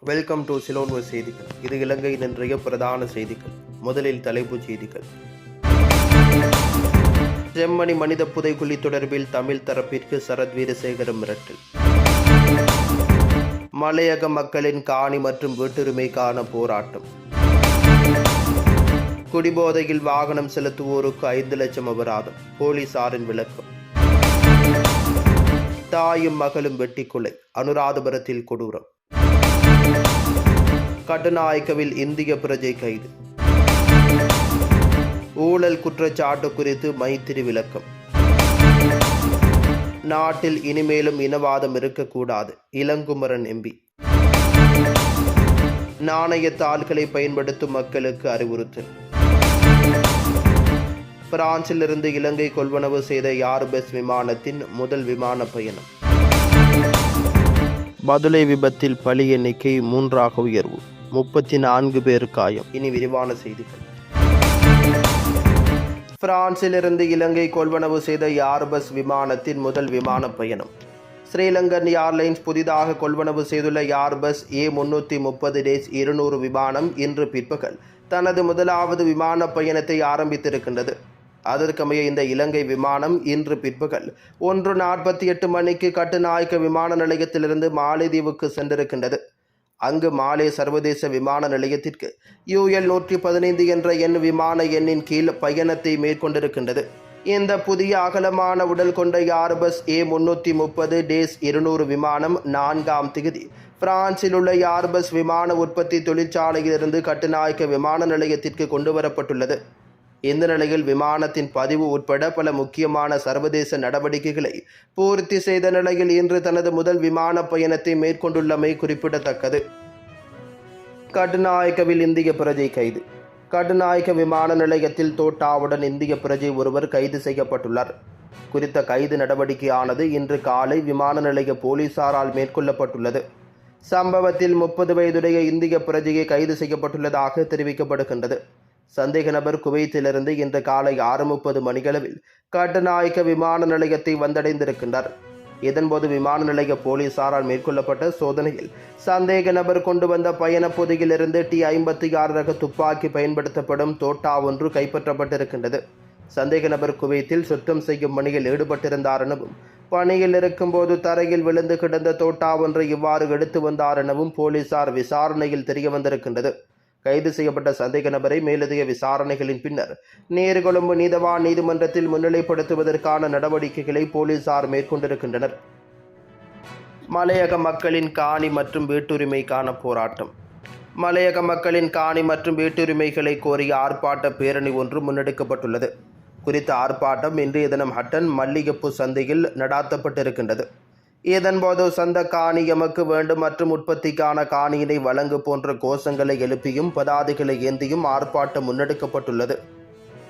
Welcome to சிலோன்வர் செய்திகள் இது இலங்கையின் இன்றைய பிரதான செய்திகள். முதலில் தலைப்புச் செய்திகள். செம்மணி மனித புதைக்குழி தொடர்பில் தமிழ் தரப்பிற்கு சரத் வீரசேகரம் மிரட்டல். மலையக மக்களின் காணி மற்றும் வீட்டுரிமைக்கான போராட்டம். குடிபோதையில் வாகனம் செலுத்துவோருக்கு ஐந்து லட்சம் அபராதம். போலீசாரின் விளக்கம். தாயும் மகளும் வெட்டிக்கொலை அனுராதபுரத்தில் கொடூரம். கட்டுநாயக்கவில் இந்திய பிரஜை கைது. ஊழல் குற்றச்சாட்டு குறித்து மைத்திரி விளக்கம். நாட்டில் இனிமேலும் இனவாதம் இருக்கக்கூடாது இளங்குமரன் எம்பி நாணயத்தாள்களை பயன்படுத்தும் மக்களுக்கு அறிவுறுத்தல். பிரான்சிலிருந்து இலங்கை கொள்வனவு செய்த யார்பெஸ் விமானத்தின் முதல் விமான பயணம். பதுளை விபத்தில் பலி எண்ணிக்கை மூன்றாக உயர்வு. முப்பத்தி நான்கு பேர் காயம். இனி விரிவான செய்திகள். பிரான்சிலிருந்து இலங்கை கொள்வனவு செய்த யார்பஸ் விமானத்தின் முதல் விமான பயணம். ஸ்ரீலங்கன் ஏர்லைன்ஸ் புதிதாக கொள்வனவு செய்துள்ள யார்பஸ் ஏ முன்னூற்றி முப்பது டேஸ் இருநூறு விமானம் இன்று பிற்பகல் தனது முதலாவது விமான பயணத்தை ஆரம்பித்திருக்கின்றது. அதற்கமைய இந்த இலங்கை விமானம் இன்று பிற்பகல் ஒன்று நாற்பத்தி எட்டு மணிக்கு கட்டுநாயக்க விமான நிலையத்திலிருந்து மாலைதீவுக்கு சென்றிருக்கின்றது. அங்கு மாலே சர்வதேச விமான நிலையத்திற்கு யூஎல் நூற்றி பதினைந்து என்ற எண் விமான எண்ணின் கீழ் பயணத்தை மேற்கொண்டிருக்கின்றது. இந்த புதிய அகலமான உடல் கொண்ட யார்பஸ் ஏ முன்னூற்றி முப்பது டேஸ் இருநூறு விமானம் நான்காம் திகதி. பிரான்சில் உள்ள யார்பஸ் விமான உற்பத்தி தொழிற்சாலையிலிருந்து கட்டுநாயக்க விமான நிலையத்திற்கு கொண்டு வரப்பட்டுள்ளது இந்த நிலையில் விமானத்தின் பதிவு உட்பட பல முக்கியமான சர்வதேச நடவடிக்கைகளை பூர்த்தி செய்த நிலையில் இன்று தனது முதல் விமான பயணத்தை மேற்கொண்டுள்ளமை குறிப்பிடத்தக்கது. கட்டுநாயக்கவில் இந்திய பிரஜை கைது. கட்டுநாயக்க விமான நிலையத்தில் தோட்டாவுடன் இந்திய பிரஜை ஒருவர் கைது செய்யப்பட்டுள்ளார். குறித்த கைது நடவடிக்கையானது இன்று காலை விமான நிலைய போலீசாரால் மேற்கொள்ளப்பட்டுள்ளது. சம்பவத்தில் முப்பது வயதுடைய இந்திய பிரஜையை கைது செய்யப்பட்டுள்ளதாக தெரிவிக்கப்படுகின்றது. சந்தேக நபர் குவைத்திலிருந்து இன்று காலை ஆறு முப்பது மணிகளவில் கட்டுநாயக்க விமான நிலையத்தை வந்தடைந்திருக்கின்றார். இதன்போது விமான நிலைய போலீசாரால் மேற்கொள்ளப்பட்ட சோதனையில் சந்தேக நபர் கொண்டு வந்த பயணப் பொதியிலிருந்து டி ஐம்பத்தி ஆறு ரக துப்பாக்கி பயன்படுத்தப்படும் தோட்டா ஒன்று கைப்பற்றப்பட்டிருக்கின்றது. சந்தேக நபர் குவைத்தில் சுத்தம் செய்யும் பணியில் ஈடுபட்டிருந்தார் எனவும் பணியில் இருக்கும்போது தரையில் விழுந்து கிடந்த தோட்டா ஒன்றை இவ்வாறு எடுத்து வந்தார் எனவும் போலீசார் விசாரணையில் தெரிய வந்திருக்கின்றது. கைது செய்யப்பட்ட சந்தேக நபரை மேலதிக விசாரணைகளின் பின்னர் நேர்கொழும்பு நீதவான் நீதிமன்றத்தில் முன்னிலைப்படுத்துவதற்கான நடவடிக்கைகளை போலீசார் மேற்கொண்டிருக்கின்றனர். மலையக மக்களின் காணி மற்றும் வீட்டுரிமைக்கான போராட்டம். மலையக மக்களின் காணி மற்றும் வீட்டுரிமைகளை கோரிய ஆர்ப்பாட்ட பேரணி ஒன்று முன்னெடுக்கப்பட்டுள்ளது. குறித்த ஆர்ப்பாட்டம் இன்றைய தினம் ஹட்டன் மல்லிகப்பு சந்தையில் நடாத்தப்பட்டிருக்கின்றது. இதன்போது சொந்த காணி எமக்கு வேண்டும் மற்றும் உற்பத்திக்கான காணியினை வழங்கு போன்ற கோஷங்களை எழுப்பியும் பதாதைகளை ஏந்தியும் ஆர்ப்பாட்டம் முன்னெடுக்கப்பட்டுள்ளது.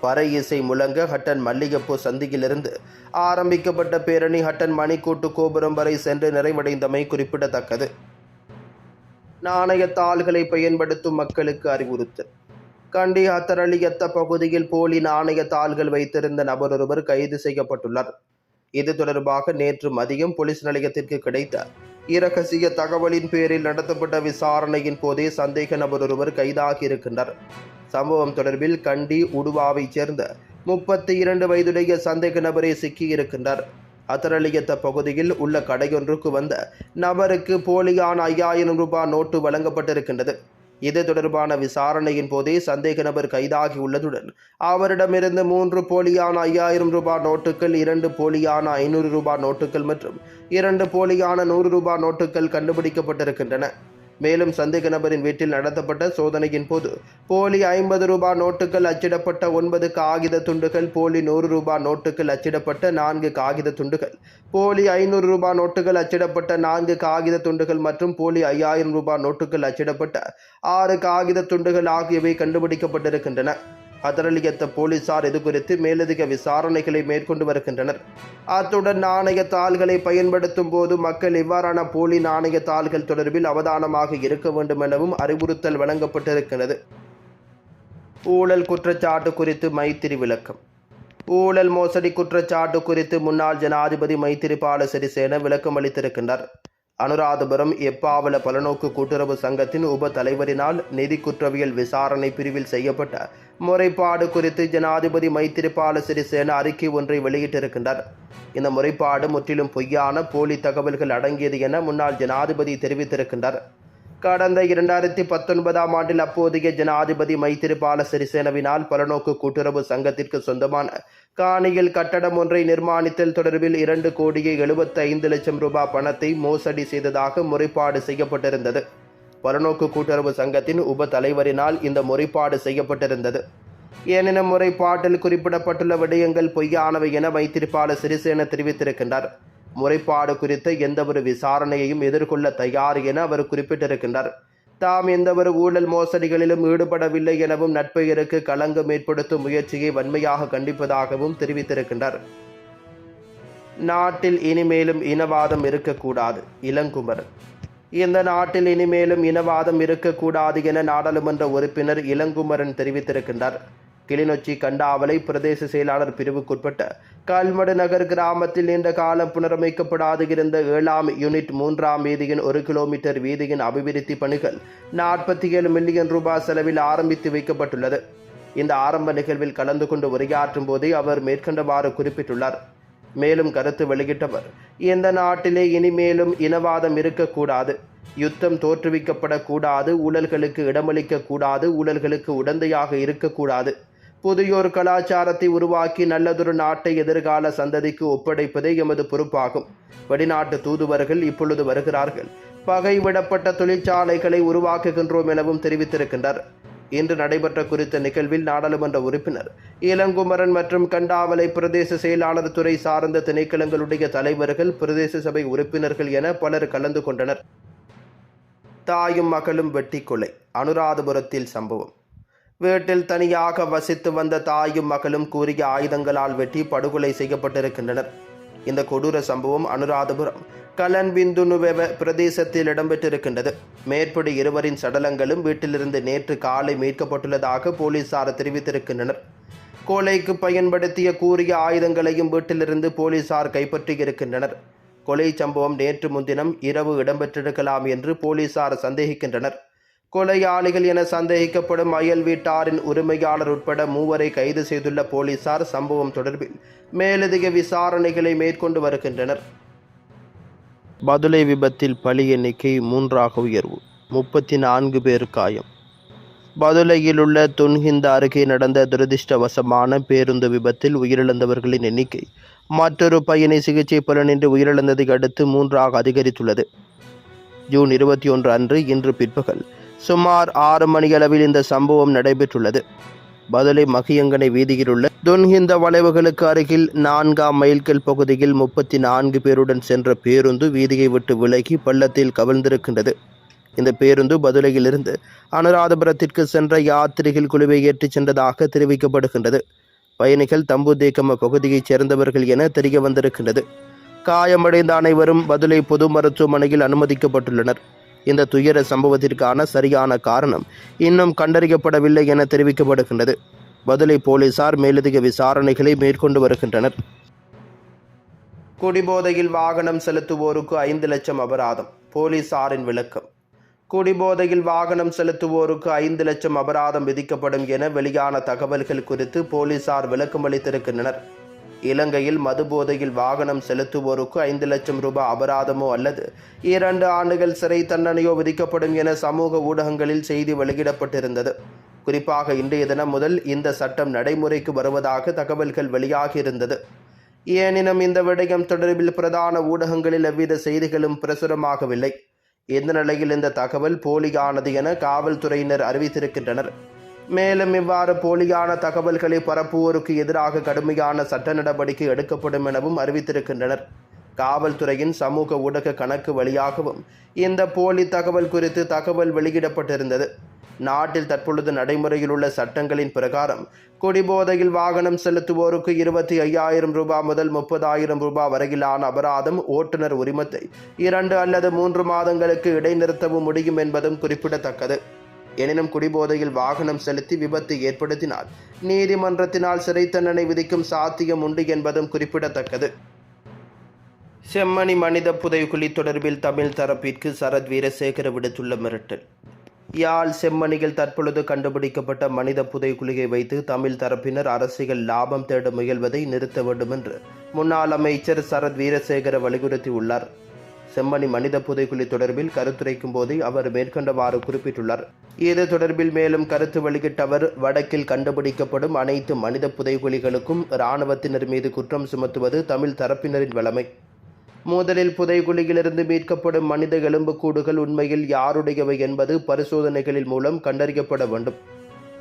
பறை இசை முழங்க ஹட்டன் மல்லிகப்பூ சந்தியிலிருந்து ஆரம்பிக்கப்பட்ட பேரணி ஹட்டன் மணிக்கூட்டு கோபுரம் வரை சென்று நிறைவடைந்தமை குறிப்பிடத்தக்கது. நாணயத்தாள்களை பயன்படுத்தும் மக்களுக்கு அறிவுறுத்தல் கண்டி அத்தரளியத்த பகுதியில் போலி நாணயத்தாள்கள் வைத்திருந்த நபரொருவர் கைது செய்யப்பட்டுள்ளார். இது தொடர்பாக நேற்று மதியம் போலீஸ் நிலையத்திற்கு கிடைத்த இரகசிய தகவலின் பேரில் நடத்தப்பட்ட விசாரணையின் போதே சந்தேக நபர் ஒருவர் கைதாகியிருக்கின்றார். சம்பவம் தொடர்பில் கண்டி உடுவாவைச் சேர்ந்த முப்பத்தி இரண்டு வயதுடைய சந்தேக நபரை சிக்கியிருக்கின்றார். அத்தரளியத்த பகுதியில் உள்ள கடையொன்றுக்கு வந்த நபருக்கு போலியான ஐயாயிரம் ரூபாய் நோட்டு வழங்கப்பட்டிருக்கின்றது. இது தொடர்பான விசாரணையின் போதே சந்தேக நபர் கைதாகி உள்ளதுடன் அவரிடமிருந்து மூன்று போலியான ஐயாயிரம் ரூபாய் நோட்டுகள் இரண்டு போலியான ஐநூறு ரூபாய் நோட்டுகள் மற்றும் இரண்டு போலியான நூறு ரூபாய் நோட்டுகள் கண்டுபிடிக்கப்பட்டிருக்கின்றன. மேலும் சந்தேக நபரின் வீட்டில் நடத்தப்பட்ட சோதனையின் போது போலி ஐம்பது ரூபாய் நோட்டுகள் அச்சிடப்பட்ட ஒன்பது காகித துண்டுகள் போலி நூறு ரூபாய் நோட்டுகள் அச்சிடப்பட்ட நான்கு காகித துண்டுகள் போலி ஐநூறு ரூபாய் நோட்டுகள் அச்சிடப்பட்ட நான்கு காகித துண்டுகள் மற்றும் போலி ஐயாயிரம் ரூபாய் நோட்டுகள் அச்சிடப்பட்ட ஆறு காகித துண்டுகள் ஆகியவை கண்டுபிடிக்கப்பட்டிருக்கின்றன. அதரளியத்த போலீசார் இது குறித்து மேலதிக விசாரணைகளை மேற்கொண்டு வருகின்றனர். அத்துடன் நாணய தாள்களை பயன்படுத்தும் போது மக்கள் இவ்வாறான போலி நாணய தாள்கள் தொடர்பில் அவதானமாக இருக்க வேண்டும் எனவும் அறிவுறுத்தல் வழங்கப்பட்டிருக்கிறது. ஊழல் குற்றச்சாட்டு குறித்து மைத்திரி விளக்கம். ஊழல் மோசடி குற்றச்சாட்டு குறித்து முன்னாள் ஜனாதிபதி மைத்திரிபால சிறிசேன விளக்கம் அளித்திருக்கின்றார். அனுராதபுரம் எப்பாவல பலநோக்கு கூட்டுறவு சங்கத்தின் உப தலைவரினால் நிதி குற்றவியல் விசாரணை பிரிவில் செய்யப்பட்ட முறைப்பாடு குறித்து ஜனாதிபதி மைத்திரிபால சிறிசேன அறிக்கை ஒன்றை வெளியிட்டிருக்கின்றார். இந்த முறைப்பாடு முற்றிலும் பொய்யான போலி தகவல்கள் அடங்கியது என முன்னாள் ஜனாதிபதி தெரிவித்திருக்கின்றார். கடந்த இரண்டாயிரத்தி பத்தொன்பதாம் ஆண்டில் அப்போதைய ஜனாதிபதி மைத்திரிபால சிறிசேனவினால் பலநோக்கு கூட்டுறவு சங்கத்திற்கு சொந்தமான காணியில் கட்டடம் ஒன்றை நிர்மாணித்தல் தொடர்பில் இரண்டு கோடியே எழுபத்தி ஐந்து லட்சம் ரூபாய் பணத்தை மோசடி செய்ததாக முறைப்பாடு செய்யப்பட்டிருந்தது. பலநோக்கு கூட்டுறவு சங்கத்தின் உப தலைவரினால் இந்த முறைப்பாடு செய்யப்பட்டிருந்தது. எனினும் முறைப்பாட்டில் குறிப்பிடப்பட்டுள்ள விடயங்கள் பொய்யானவை என மைத்திரிபால சிறிசேன தெரிவித்திருக்கின்றார். முறைப்பாடு குறித்த எந்தவொரு விசாரணையையும் எதிர்கொள்ள தயார் என அவர் குறிப்பிட்டிருக்கின்றார். தாம் எந்தவொரு ஊழல் மோசடிகளிலும் ஈடுபடவில்லை எனவும் நட்பெயருக்கு களங்கம் ஏற்படுத்தும் முயற்சியை வன்மையாக கண்டிப்பதாகவும் தெரிவித்திருக்கின்றார். நாட்டில் இனிமேலும் இனவாதம் இருக்கக்கூடாது. இளங்குமரன் இந்த நாட்டில் இனிமேலும் இனவாதம் இருக்கக்கூடாது என நாடாளுமன்ற உறுப்பினர் இளங்குமரன் தெரிவித்திருக்கின்றார். கிளிநொச்சி கண்டாவளை பிரதேச செயலாளர் பிரிவுக்குட்பட்ட கல்மடு நகர் கிராமத்தில் நீண்ட காலம் புனரமைக்கப்படாது இருந்த ஏழாம் யூனிட் மூன்றாம் வீதியின் ஒரு கிலோமீட்டர் வீதியின் அபிவிருத்தி பணிகள் நாற்பத்தி ஏழு மில்லியன் ரூபாய் செலவில் ஆரம்பித்து வைக்கப்பட்டுள்ளது. இந்த ஆரம்ப நிகழ்வில் கலந்து கொண்டு உரையாற்றும் போதே அவர் மேற்கண்டவாறு குறிப்பிட்டுள்ளார். மேலும் கருத்து வெளியிட்டவர் இந்த நாட்டிலே இனிமேலும் இனவாதம் இருக்கக்கூடாது. யுத்தம் தோற்றுவிக்கப்படக்கூடாது. ஊழல்களுக்கு இடமளிக்க கூடாது ஊழல்களுக்கு உடந்தையாக இருக்கக்கூடாது. புதியோர் கலாச்சாரத்தை உருவாக்கி நல்லதொரு நாட்டை எதிர்கால சந்ததிக்கு ஒப்படைப்பதே எமது பொறுப்பாகும். வெளிநாட்டு தூதுவர்கள் இப்பொழுது வருகிறார்கள். பகைவிடப்பட்ட தொழிற்சாலைகளை உருவாக்குகின்றோம் எனவும் தெரிவித்திருக்கின்றார் இன்று நடைபெற்ற குறித்த நிகழ்வில் நாடாளுமன்ற உறுப்பினர் இளங்குமரன் மற்றும் கண்டாவளை பிரதேச செயலாளர் துறை சார்ந்த திணைக்களங்களுடைய தலைவர்கள் பிரதேச சபை உறுப்பினர்கள் என பலர் கலந்து கொண்டனர். தாயும் மகளும் வெட்டி கொலை அனுராதபுரத்தில் சம்பவம். வீட்டில் தனியாக வசித்து வந்த தாயும் மகளும் கூறிய ஆயுதங்களால் வெட்டி படுகொலை செய்யப்பட்டிருக்கின்றனர். இந்த கொடூர சம்பவம் அனுராதபுரம் கலன்பிந்துனுவெவ பிரதேசத்தில் இடம்பெற்றிருக்கின்றது. மேற்படி இருவரின் சடலங்களும் வீட்டிலிருந்து நேற்று காலை மீட்கப்பட்டுள்ளதாக போலீசார் தெரிவித்திருக்கின்றனர். கொலைக்கு பயன்படுத்திய கூறிய ஆயுதங்களையும் வீட்டிலிருந்து போலீசார் கைப்பற்றியிருக்கின்றனர். கொலை சம்பவம் நேற்று முன்தினம் இரவு இடம்பெற்றிருக்கலாம் என்று போலீசார் சந்தேகிக்கின்றனர். கொலையாளிகள் என சந்தேகிக்கப்படும் அயல் வீட்டாரின் உரிமையாளர் உட்பட மூவரை கைது செய்துள்ள போலீசார் சம்பவம் தொடர்பில் மேலதிக விசாரணைகளை மேற்கொண்டு வருகின்றனர். பதுளை விபத்தில் பலி எண்ணிக்கை மூன்றாக உயர்வு. முப்பத்தி நான்கு பேர் காயம். பதுளையில் உள்ள துன்ஹிந்த அருகே நடந்த துரதிர்ஷ்டவசமான பேருந்து விபத்தில் உயிரிழந்தவர்களின் எண்ணிக்கை மற்றொரு பயணி சிகிச்சை பலனின்றி உயிரிழந்ததை அடுத்து மூன்றாக அதிகரித்துள்ளது. ஜூன் இருபத்தி ஒன்று அன்று இன்று பிற்பகல் சுமார் ஆறு மணியளவில் இந்த சம்பவம் நடைபெற்றுள்ளது. பதுளை மகியங்கனை வீதியில் உள்ள துன்ஹிந்த வளைவுகளுக்கு அருகில் நான்காம் மைல்கல் பகுதியில் முப்பத்தி நான்கு பேருடன் சென்ற பேருந்து வீதியை விட்டு விலகி பள்ளத்தில் கவிழ்ந்திருக்கின்றது. இந்த பேருந்து பதுளையிலிருந்து அனுராதபுரத்திற்கு சென்ற யாத்திரிகள் குழுவை ஏற்றிச் சென்றதாக தெரிவிக்கப்படுகின்றது. பயணிகள் தம்புதேக்கம பகுதியைச் சேர்ந்தவர்கள் என தெரிய வந்திருக்கின்றது. காயமடைந்த அனைவரும் பதுளை பொது மருத்துவமனையில் அனுமதிக்கப்பட்டுள்ளனர். இந்த துயர சம்பவத்திற்கான சரியான காரணம் இன்னும் கண்டறியப்படவில்லை என தெரிவிக்கப்படுகின்றது. பதிலை போலீசார் மேலதிக விசாரணைகளை மேற்கொண்டு வருகின்றனர். குடிபோதையில் வாகனம் செலுத்துவோருக்கு ஐந்து லட்சம் அபராதம் போலீசாரின் விளக்கம். குடிபோதையில் வாகனம் செலுத்துவோருக்கு ஐந்து லட்சம் அபராதம் விதிக்கப்படும் என வெளியான தகவல்கள் குறித்து போலீசார் விளக்கம் அளித்திருக்கின்றனர் இலங்கையில் மதுபோதையில் வாகனம் செலுத்துவோருக்கு ஐந்து லட்சம் ரூபாய் அபராதமோ அல்லது இரண்டு ஆண்டுகள் சிறை தண்டனையோ விதிக்கப்படும் என சமூக ஊடகங்களில் செய்தி வெளியிடப்பட்டிருந்தது. குறிப்பாக இன்றைய தினம் முதல் இந்த சட்டம் நடைமுறைக்கு வருவதாக தகவல்கள் வெளியாகியிருந்தது. எனினும் இந்த விடயம் தொடர்பில் பிரதான ஊடகங்களில் எவ்வித செய்திகளும் பிரசுரமாகவில்லை. இந்த நிலையில் இந்த தகவல் போலியானது என காவல்துறையினர் அறிவித்திருக்கின்றனர். மேலும் இவ்வாறு போலியான தகவல்களை பரப்புவோருக்கு எதிராக கடுமையான சட்ட நடவடிக்கை எடுக்கப்படும் எனவும் அறிவித்திருக்கின்றனர். காவல்துறையின் சமூக ஊடக கணக்கு வழியாகவும் இந்த போலி தகவல் குறித்து தகவல் வெளியிடப்பட்டிருந்தது. நாட்டில் தற்பொழுது நடைமுறையில் உள்ள சட்டங்களின் பிரகாரம் குடிபோதையில் வாகனம் செலுத்துவோருக்கு இருபத்தி ஐயாயிரம் ரூபாய் முதல் முப்பதாயிரம் ரூபாய் வரையிலான அபராதம் ஓட்டுநர் உரிமத்தை இரண்டு அல்லது மூன்று மாதங்களுக்கு இடைநிறுத்தவும் முடியும் என்பதும் குறிப்பிடத்தக்கது. எனினும் குடிபோதையில் வாகனம் செலுத்தி விபத்து ஏற்படுத்தினால் நீதிமன்றத்தினால் சிறை தண்டனை விதிக்கும் சாத்தியம் உண்டு என்பதும் குறிப்பிடத்தக்கது. செம்மணி மனித புதைகுழி தொடர்பில் தமிழ் தரப்பிற்கு சரத் வீரசேகர விடுத்துள்ள மிரட்டல். யாழ் செம்மணியில் தற்பொழுது கண்டுபிடிக்கப்பட்ட மனித புதைகுழியை வைத்து தமிழ் தரப்பினர் அரசியல் லாபம் தேட முயல்வதை நிறுத்த வேண்டும் என்று முன்னாள் அமைச்சர் சரத் வீரசேகர வலியுறுத்தியுள்ளார். செம்மணி மனித புதைகுழி தொடர்பில் கருத்துரைக்கும் போதே அவர் மேற்கண்டவாறு குறிப்பிட்டுள்ளார். இது தொடர்பில் மேலும் கருத்து வெளியிட்ட அவர் வடக்கில் கண்டுபிடிக்கப்படும் அனைத்து மனித புதைக்குழிகளுக்கும் இராணுவத்தினர் மீது குற்றம் சுமத்துவது தமிழ் தரப்பினரின் வளமை. முதலில் புதைகுழியிலிருந்து மீட்கப்படும் மனித எலும்புக்கூடுகள் உண்மையில் யாருடையவை என்பது பரிசோதனைகளின் மூலம் கண்டறியப்பட வேண்டும்.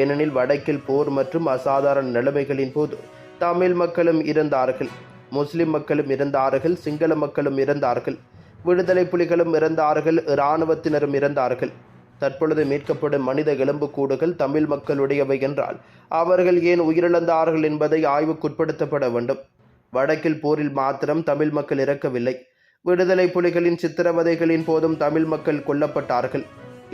ஏனெனில் வடக்கில் போர் மற்றும் அசாதாரண நிலைமைகளின் போது தமிழ் மக்களும் இருந்தார்கள் முஸ்லிம் மக்களும் இருந்தார்கள் சிங்கள மக்களும் இருந்தார்கள் விடுதலை புலிகளும் இறந்தார்கள் இராணுவத்தினரும் இறந்தார்கள். தற்பொழுது மீட்கப்படும் மனித எலும்புக்கூடுகள் தமிழ் மக்களுடையவை என்றால் அவர்கள் ஏன் உயிரிழந்தார்கள் என்பதை ஆய்வுக்குட்படுத்தப்பட வேண்டும். வடக்கில் போரில் மாத்திரம் தமிழ் மக்கள் இறக்கவில்லை. விடுதலை புலிகளின் சித்திரவதைகளின் போதும் தமிழ் மக்கள் கொல்லப்பட்டார்கள்.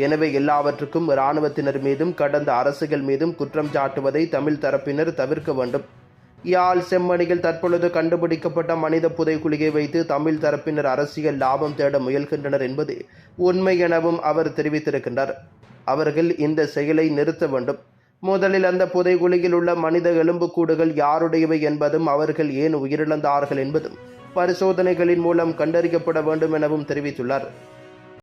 எனவே எல்லாவற்றுக்கும் இராணுவத்தினர் மீதும் கடந்த அரசுகள் மீதும் குற்றம் சாட்டுவதை தமிழ் தரப்பினர் தவிர்க்க வேண்டும். யாழ் செம்மணியில் தற்பொழுது கண்டுபிடிக்கப்பட்ட மனித புதைக்குழியை வைத்து தமிழ் தரப்பினர் அரசியல் லாபம் தேட முயல்கின்றனர் என்பது உண்மை எனவும் அவர் தெரிவித்திருக்கின்றார். அவர்கள் இந்த செயலை நிறுத்த வேண்டும். முதலில் அந்த புதைக்குழியில் உள்ள மனித எலும்புக்கூடுகள் யாருடையவை என்பதும் அவர்கள் ஏன் உயிரிழந்தார்கள் என்பதும் பரிசோதனைகளின் மூலம் கண்டறியப்பட வேண்டும் எனவும் தெரிவித்துள்ளார்.